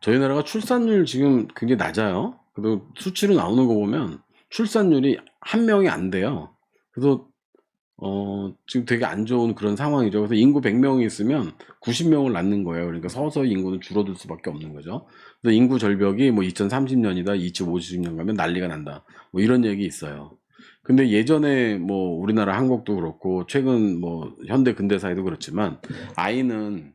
저희 나라가 출산율 지금 굉장히 낮아요. 그래도 수치로 나오는 거 보면 출산율이 한 명이 안 돼요. 그래서 어, 지금 되게 안 좋은 그런 상황이죠. 그래서 인구 100명이 있으면 90명을 낳는 거예요. 그러니까 서서히 인구는 줄어들 수밖에 없는 거죠. 그래서 인구 절벽이 뭐 2030년이다, 2050년 가면 난리가 난다. 뭐 이런 얘기 있어요. 근데 예전에 뭐 우리나라 한국도 그렇고 최근 뭐 현대 근대사에도 그렇지만 아이는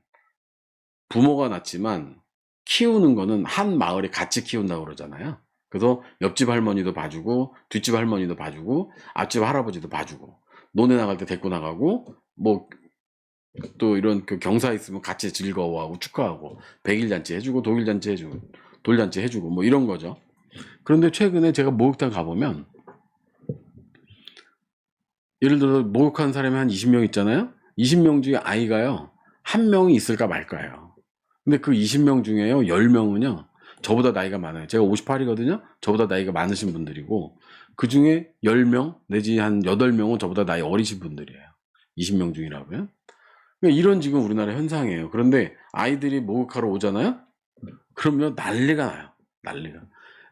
부모가 낳지만 키우는 거는 한 마을에 같이 키운다고 그러잖아요. 그래서 옆집 할머니도 봐주고 뒷집 할머니도 봐주고 앞집 할아버지도 봐주고 논에 나갈 때 데리고 나가고 뭐 또 이런 그 경사 있으면 같이 즐거워하고 축하하고 백일잔치 해주고 독일잔치 해주고 돌잔치 해주고 뭐 이런 거죠. 그런데 최근에 제가 목욕탕 가보면 예를 들어 목욕하는 사람이 한 20명 있잖아요. 20명 중에 아이가요 한 명이 있을까 말까요. 근데 그 20명 중에요 10명은요 저보다 나이가 많아요. 제가 58이거든요. 저보다 나이가 많으신 분들이고 그 중에 10명 내지 한 8명은 저보다 나이 어리신 분들이에요. 20명 중이라고요. 그러니까 이런 지금 우리나라 현상이에요. 그런데 아이들이 목욕하러 오잖아요. 그러면 난리가 나요. 난리가.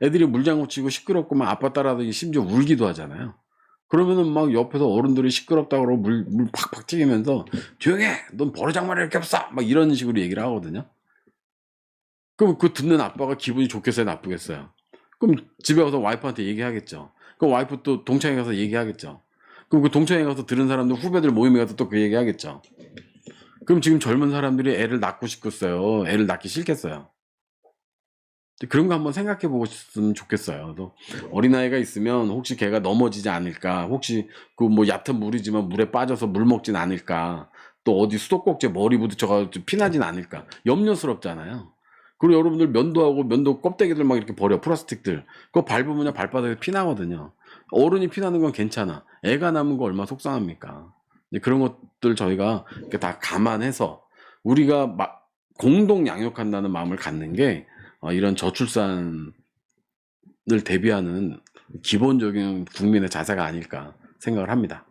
애들이 물장구 치고 시끄럽고 막 아빠 따라하더니 심지어 울기도 하잖아요. 그러면은 막 옆에서 어른들이 시끄럽다고 그러고 물, 물 팍팍 튀기면서 조용해! 넌 버르장머리 이렇게 없어! 막 이런 식으로 얘기를 하거든요. 그럼 그 듣는 아빠가 기분이 좋겠어요? 나쁘겠어요? 그럼 집에 가서 와이프한테 얘기하겠죠. 그럼 와이프 또 동창회 가서 얘기하겠죠. 그럼 그 동창회 가서 들은 사람들 후배들 모임에 가서 또 그 얘기하겠죠. 그럼 지금 젊은 사람들이 애를 낳고 싶겠어요? 애를 낳기 싫겠어요? 그런 거 한번 생각해 보고 싶으면 좋겠어요. 그래서 어린아이가 있으면 혹시 걔가 넘어지지 않을까, 혹시 그 뭐 얕은 물이지만 물에 빠져서 물 먹진 않을까, 또 어디 수도꼭지에 머리 부딪혀가지고 피나진 않을까, 염려스럽잖아요. 그리고 여러분들 면도하고 면도 껍데기들 막 이렇게 버려, 플라스틱들. 그거 밟으면 발바닥에 피 나거든요. 어른이 피 나는 건 괜찮아. 애가 남은 거 얼마나 속상합니까? 그런 것들 저희가 다 감안해서 우리가 막 공동 양육한다는 마음을 갖는 게 어, 이런 저출산을 대비하는 기본적인 국민의 자세가 아닐까 생각을 합니다.